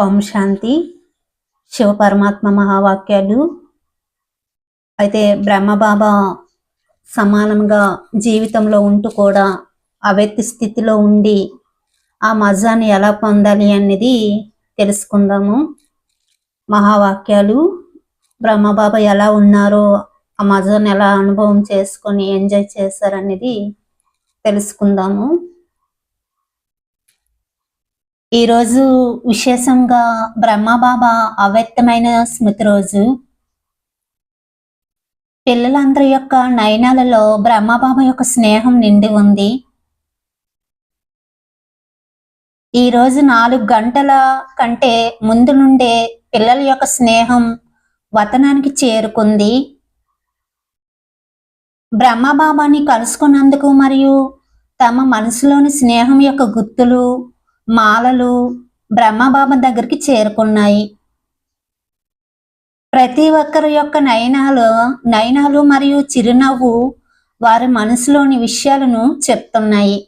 ఓం శాంతి. శివ పరమాత్మ మహావాక్యాలు. అయితే బ్రహ్మబాబా సమానంగా జీవితంలో ఉంటూ కూడా అవ్యక్తి స్థితిలో ఉండి ఆ మజాని ఎలా పొందాలి అనేది తెలుసుకుందాము. మహావాక్యాలు. బ్రహ్మబాబా ఎలా ఉన్నారో ఆ మజాని ఎలా అనుభవం చేసుకొని ఎంజాయ్ చేశారనేది తెలుసుకుందాము. ఈరోజు విశేషంగా బ్రహ్మబాబా అవ్యక్తమైన స్మృతి రోజు. పిల్లలందరి యొక్క నయనాలలో బ్రహ్మబాబా యొక్క స్నేహం నిండి ఉంది. ఈ రోజు నాలుగు గంటల కంటే ముందు నుండే పిల్లల యొక్క స్నేహం వతనానికి చేరుకుంది. బ్రహ్మబాబాని కలుసుకున్నందుకు మరియు తమ మనసులోని స్నేహం యొక్క గుర్తులు మాలలు బ్రహ్మబాబా దగ్గరికి చేరుకున్నాయి. ప్రతి ఒక్కరి యొక్క నయనాలు నయనాలు మరియు చిరునవ్వు వారి మనసులోని విషయాలను చెప్తున్నాయి.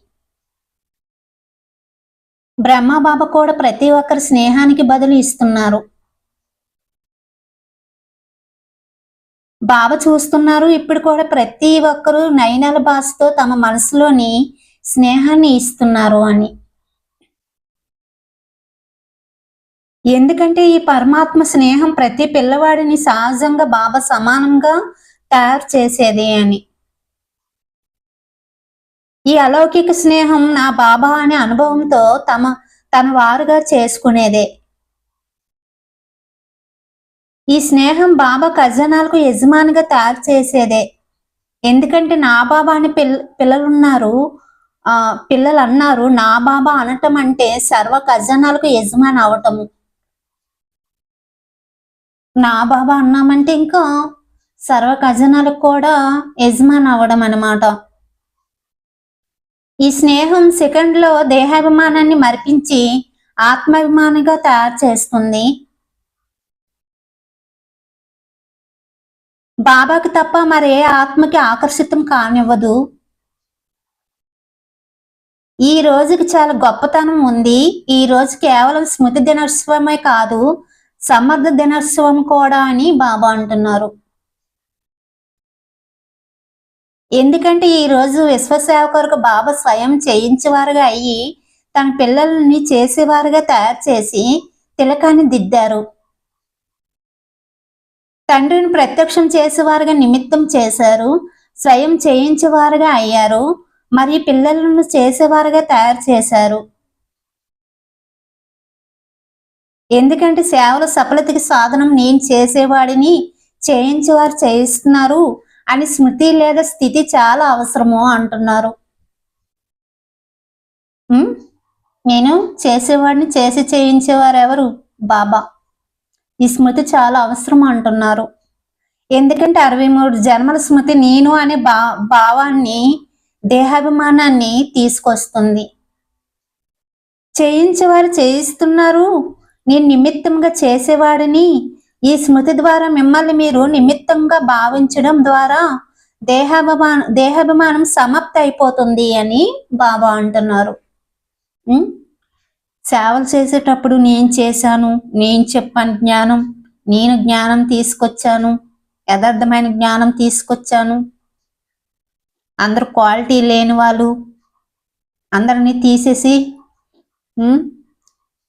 బ్రహ్మబాబా కూడా ప్రతి ఒక్కరి స్నేహానికి బదులు ఇస్తున్నారు. బాబా చూస్తున్నారు ఇప్పుడు కూడా ప్రతి ఒక్కరూ నయనాల భాషతో తమ మనసులోని స్నేహాన్ని ఇస్తున్నారు అని. ఎందుకంటే ఈ పరమాత్మ స్నేహం ప్రతి పిల్లవాడిని సహజంగా బాబా సమానంగా తయారు చేసేది అని. ఈ అలౌకిక స్నేహం నా బాబా అనే అనుభవంతో తమ తన వారుగా చేసుకునేదే. ఈ స్నేహం బాబా ఖజానాలకు యజమానిగా తయారు చేసేదే. ఎందుకంటే నా బాబా అని పిల్ల పిల్లలున్నారు ఆ పిల్లలు అన్నారు నా బాబా అనటం అంటే సర్వ ఖజానాలకు యజమాని అవటము. నా బాబా అన్నామంటే ఇంకా సర్వ ఖజనాలకు కూడా యజమాని అవ్వడం అన్నమాట ఈ స్నేహం సెకండ్లో దేహాభిమానాన్ని మరిపించి ఆత్మాభిమానిగా తయారు చేస్తుంది. బాబాకి తప్ప మరే ఆత్మకి ఆకర్షితం కానివ్వదు. ఈ రోజుకి చాలా గొప్పతనం ఉంది. ఈ రోజు కేవలం స్మృతి దినోత్సవమే కాదు సమర్థ దినోత్సవం కూడా అని బాబా అంటున్నారు. ఎందుకంటే ఈ రోజు విశ్వసేవ కొరకు బాబా స్వయం చేయించేవారుగా అయ్యి తన పిల్లల్ని చేసేవారుగా తయారు చేసి తిలకాన్ని దిద్దారు. తండ్రిని ప్రత్యక్షం చేసేవారుగా నిమిత్తం చేశారు స్వయం చేయించేవారుగా అయ్యారు మరియు పిల్లలను చేసేవారుగా తయారు చేశారు. ఎందుకంటే సేవల సఫలతకి సాధనం నేను చేసేవాడిని చేయించేవారు చేయిస్తున్నారు అని స్మృతి లేదా స్థితి చాలా అవసరము అంటున్నారు. నేను చేసేవాడిని చేసి చేయించేవారు ఎవరు? బాబా. ఈ స్మృతి చాలా అవసరం అంటున్నారు. ఎందుకంటే అరవై మూడు జన్మల స్మృతి నేను అనే భా భావాన్ని దేహాభిమానాన్ని తీసుకొస్తుంది. చేయించేవారు చేయిస్తున్నారు నేను నిమిత్తంగా చేసేవాడిని. ఈ స్మృతి ద్వారా మిమ్మల్ని మీరు నిమిత్తంగా భావించడం ద్వారా దేహాభిమానం దేహాభిమానం సమాప్తి అయిపోతుంది అని బాబా అంటున్నారు. సేవలు చేసేటప్పుడు నేను చేశాను నేను చెప్పాను జ్ఞానం నేను జ్ఞానం తీసుకొచ్చాను యథార్థమైన జ్ఞానం తీసుకొచ్చాను. అందరు క్వాలిటీ లేని వాళ్ళు అందరినీ తీసేసి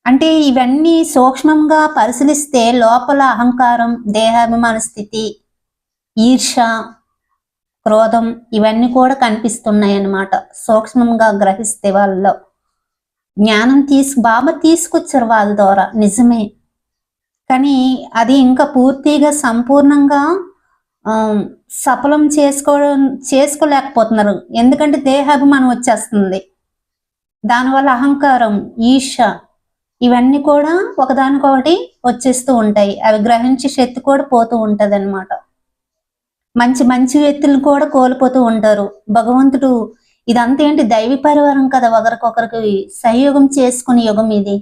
అంటే ఇవన్నీ సూక్ష్మంగా పరిశీలిస్తే లోపల అహంకారం దేహాభిమాన స్థితి ఈర్ష క్రోధం ఇవన్నీ కూడా కనిపిస్తున్నాయి అన్నమాట సూక్ష్మంగా గ్రహిస్తే వాళ్ళలో. జ్ఞానం తీసు బాబా తీసుకొచ్చారు వాళ్ళ ద్వారా నిజమే. కానీ అది ఇంకా పూర్తిగా సంపూర్ణంగా సఫలం చేసుకోవడం చేసుకోలేకపోతున్నారు. ఎందుకంటే దేహాభిమానం వచ్చేస్తుంది. దానివల్ల అహంకారం ఈర్ష ఇవన్నీ కూడా ఒకదానికొకటి వచ్చేస్తూ ఉంటాయి. అవి గ్రహించే శక్తి కూడా పోతూ ఉంటది మంచి మంచి వ్యక్తులను కూడా కోల్పోతూ ఉంటారు. భగవంతుడు ఇదంతా ఏంటి? దైవ పరివారం కదా ఒకరికొకరికి సహయోగం చేసుకునే యుగం ఇది.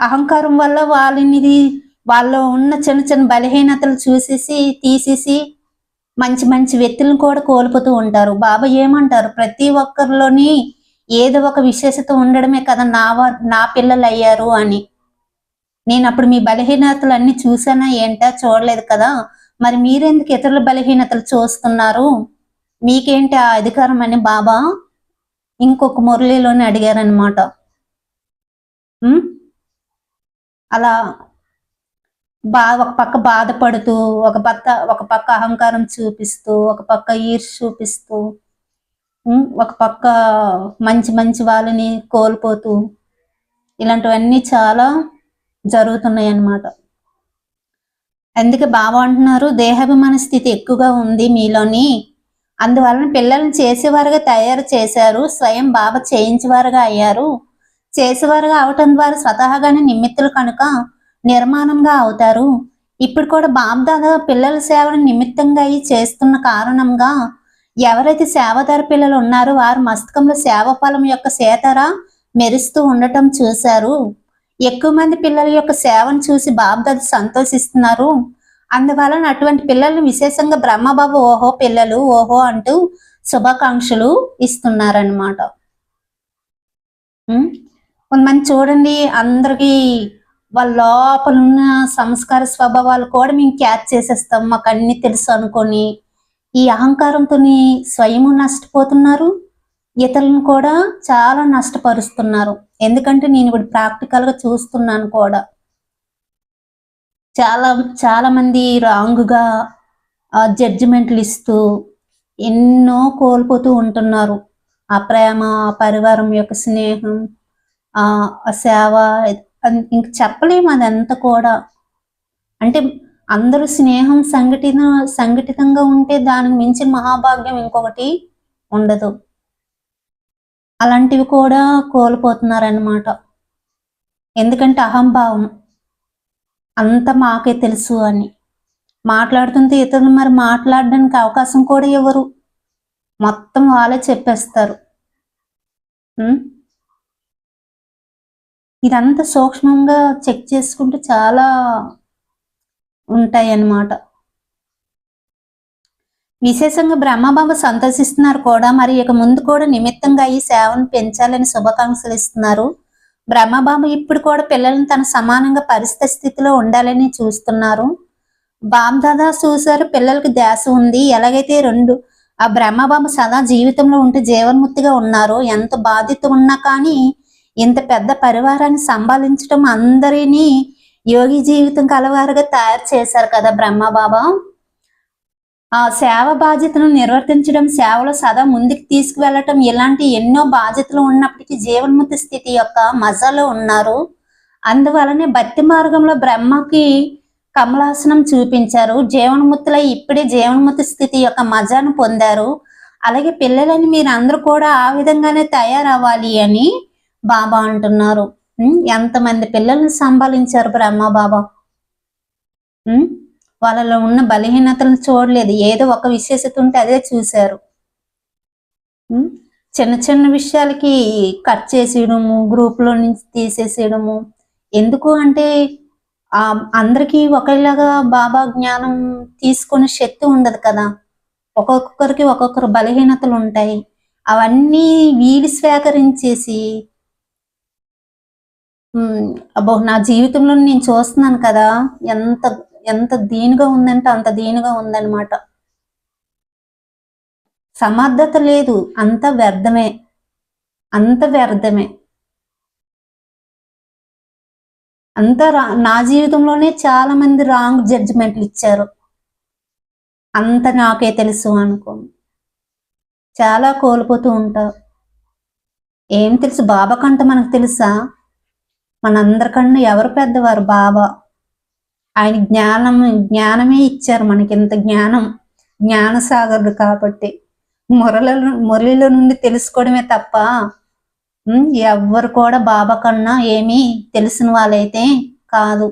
అహంకారం వల్ల వాళ్ళని వాళ్ళు ఉన్న చిన్న చిన్న బలహీనతలు చూసేసి తీసేసి మంచి మంచి వ్యక్తులను కూడా కోల్పోతూ ఉంటారు. బాబా ఏమంటారు? ప్రతి ఒక్కరిలోని ఏదో ఒక విశేషత ఉండడమే కదా నా నా పిల్లలు అయ్యారు అని. నేను అప్పుడు మీ బలహీనతలు అన్ని చూసానా ఏంటా? చూడలేదు కదా. మరి మీరెందుకు ఇతరుల బలహీనతలు చూస్తున్నారు? మీకేంటి ఆ అధికారం అని బాబా? ఇంకొక మురళిలోనే అడిగారనమాట అలా బా ఒక పక్క బాధపడుతూ ఒక పక్క ఒక పక్క అహంకారం చూపిస్తూ ఒక పక్క ఈర్ చూపిస్తూ ఒక పక్క మంచి మంచి వాళ్ళని కోల్పోతూ ఇలాంటివన్నీ చాలా జరుగుతున్నాయి అన్నమాట. అందుకే బాబా అంటున్నారు దేహాభిమాన స్థితి ఎక్కువగా ఉంది మీలోని. అందువలన పిల్లల్ని చేసేవారుగా తయారు చేశారు స్వయం బాబా చేయించేవారుగా అయ్యారు. చేసేవారుగా అవటం ద్వారా స్వతహాగానే నిమిత్తులు కనుక నిర్మాణంగా అవుతారు. ఇప్పుడు కూడా బాబు దాదా పిల్లల సేవను నిమిత్తంగా అయి చేస్తున్న కారణంగా ఎవరైతే సేవదార పిల్లలు ఉన్నారో వారు మస్తకంలో సేవ ఫలం యొక్క సేతర మెరుస్తూ ఉండటం చూశారు. ఎక్కువ మంది పిల్లల యొక్క సేవను చూసి బాబ్దాది సంతోషిస్తున్నారు. అందువలన అటువంటి పిల్లల్ని విశేషంగా బ్రహ్మబాబు ఓహో పిల్లలు ఓహో అంటూ శుభాకాంక్షలు ఇస్తున్నారనమాట కొంతమంది చూడండి అందరికీ వాళ్ళ లోపల ఉన్న సంస్కార స్వభావాలు కూడా మేము క్యాచ్ చేసేస్తాం. మాకు అన్ని తెలుసు అనుకొని ఈ అహంకారంతో స్వయము నష్టపోతున్నారు ఇతరులను కూడా చాలా నష్టపరుస్తున్నారు. ఎందుకంటే నేను ఇప్పుడు ప్రాక్టికల్గా చూస్తున్నాను కూడా. చాలా చాలా మంది రాంగ్గా జడ్జిమెంట్లు ఇస్తూ ఎన్నో కోల్పోతూ ఉంటున్నారు. ఆ ప్రేమ ఆ పరివారం యొక్క స్నేహం ఆ సేవ ఇంక చెప్పలేము అదంతా కూడా. అంటే అందరూ స్నేహం సంఘటిత సంఘటితంగా ఉంటే దానికి మించిన మహాభాగ్యం ఇంకొకటి ఉండదు. అలాంటివి కూడా కోల్పోతున్నారన్నమాట. ఎందుకంటే అహంభావం. అంత మాకే తెలుసు అని. మాట్లాడుతుంటే ఇతరులు మరి మాట్లాడడానికి అవకాశం కూడా ఇవ్వరు. మొత్తం వాళ్ళే చెప్పేస్తారు. ఇదంతా సూక్ష్మంగా చెక్ చేసుకుంటే చాలా ఉంటాయి అన్నమాట విశేషంగా బ్రహ్మబాబు సంతోషిస్తున్నారు కూడా. మరి ఇక ముందు కూడా నిమిత్తంగా ఈ సేవను పెంచాలని శుభాకాంక్షలు ఇస్తున్నారు. బ్రహ్మబాబు ఇప్పుడు కూడా పిల్లలను తన సమానంగా పరిస్థితి స్థితిలో ఉండాలని చూస్తున్నారు. బాబ్దాదా చూశారు పిల్లలకి ధ్యాస ఉంది. ఎలాగైతే రెండు ఆ బ్రహ్మబాబు సదా జీవితంలో ఉంటే జీవన్ముక్తిగా ఉన్నారు. ఎంత బాధ్యత ఉన్నా కానీ ఇంత పెద్ద పరివారాన్ని సంభాలించడం అందరినీ యోగి జీవితం కలవారుగా తయారు చేశారు కదా బ్రహ్మబాబా ఆ సేవ బాధ్యతను నిర్వర్తించడం సేవలో సదా ముందుకు తీసుకువెళ్ళటం ఇలాంటి ఎన్నో బాధ్యతలు ఉన్నప్పటికీ జీవన్ముక్తి స్థితి యొక్క మజాలో ఉన్నారు. అందువలనే భక్తి మార్గంలో బ్రహ్మకి కమలాసనం చూపించారు. జీవన్ముక్తులై ఇప్పుడే జీవన్ముక్తి స్థితి యొక్క మజాను పొందారు. అలాగే పిల్లలని మీరు అందరూ కూడా ఆ విధంగానే తయారవ్వాలి అని బాబా అంటున్నారు. ఎంతమంది పిల్లల్ని సంభాలించారు బ్రహ్మ బాబా వాళ్ళలో ఉన్న బలహీనతలను చూడలేదు. ఏదో ఒక విశేషత ఉంటే అదే చూశారు. చిన్న చిన్న విషయాలకి కట్ చేసేయడము గ్రూప్లో నుంచి తీసేసేయడము. ఎందుకు అంటే ఆ అందరికీ ఒకలాగా బాబా జ్ఞానం తీసుకునే శక్తి ఉండదు కదా. ఒక్కొక్కరికి ఒక్కొక్కరు బలహీనతలు ఉంటాయి. అవన్నీ వీడి స్వీకరించేసి అబ్బో నా జీవితంలో నేను చూస్తున్నాను కదా ఎంత ఎంత దీనిగా ఉందంటే అంత దీనిగా ఉందన్నమాట. సమర్థత లేదు అంత వ్యర్థమే. అంత వ్యర్థమే. అంత రా- నా జీవితంలోనే చాలా మంది రాంగ్ జడ్జిమెంట్లు ఇచ్చారు. అంత నాకే తెలుసు అనుకో. చాలా కోల్పోతూ ఉంటారు ఏం తెలుసు? బాబా కంట మనకు తెలుసా? మనందరికన్నా ఎవరు పెద్దవారు? బాబా ఆయన జ్ఞానం జ్ఞానమే ఇచ్చారు మనకి ఇంత జ్ఞానం. జ్ఞానసాగరుడు కాబట్టి. మురళ మురళిలో నుండి తెలుసుకోవడమే తప్ప ఉమ్, ఎవ్వరు కూడా బాబా కన్నా ఏమీ తెలిసిన వాళ్ళైతే కాదు.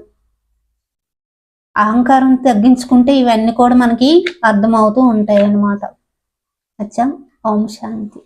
అహంకారం తగ్గించుకుంటే ఇవన్నీ కూడా మనకి అర్థమవుతూ ఉంటాయి అన్నమాట అచ్చా? ఓం శాంతి.